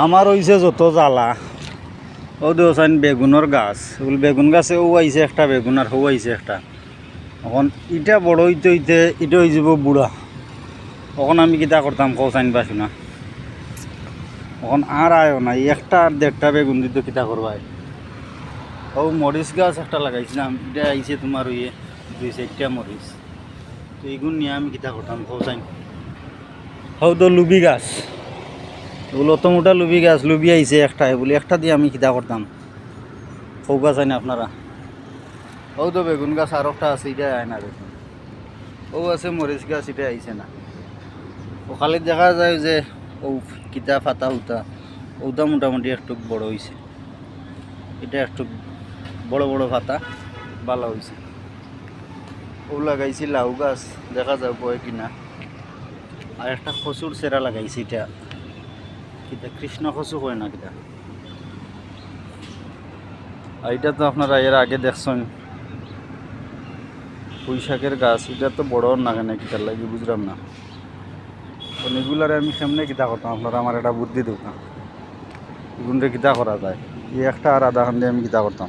আমার হইছে যত জ্বালা। ও দেওসাইন বেগুনের গাছ। ওগুলো বেগুন গাছে ও আইছে একটা, বেগুন আর হো আইছে একটা। এখন ইটা বড় হইতে হইতে ইটা হয়ে যাব বুড়া তখন আমি কিতা করতাম কৌসাইন পাসু না। এখন আর আয়ও না একটা আর দেড়টা বেগুন দিতে কিতা করবাই ও মরিচ গাছ একটা লাগাইছিলাম এটা আইছে তোমার ইয়ে দুই চারটা মরিচ তো এইগুলো নিয়ে আমি কিতা করতাম কৌসাইন হও তো লুবি গাছ। এগুলো তো মোটা লুবি গাছ, লুবি আইছে একটা বলে একটা দিয়ে আমি কিতা করতাম। ফৌ গাছ আইনা আপনারা? ও তো বেগুন গাছ আর একটা আছে, এটা আয় না দেখুন। ও আছে, মরিচ গাছ, এটা আইছে না। ও খালি দেখা যায় যে ও কিতা ফাতা উতা ওটা মোটামুটি একটু বড় হয়েছে এটা একটু বড় বড় ফাতা ভালো হয়েছে ও লাগাইছি লাউ গাছ, দেখা যাও বয় কিনা। আর একটা খসুর সেরা লাগাইছি এটা। কিতা? কৃষ্ণ খসু কয় না কিতা? আর এটা তো আপনারা এর আগে দেখছেন। পুঁই শাকের গাছ, এটা তো বড় না কেন কিতার লাগে, বুঝলাম না। তো এগুলারে আমি সামনে কিতা করতাম? আপনারা আমার একটা বুদ্ধি না। এগুলো কিতা করা যায়? এই একটা আর আধা খান দিয়ে আমি কিতা করতাম।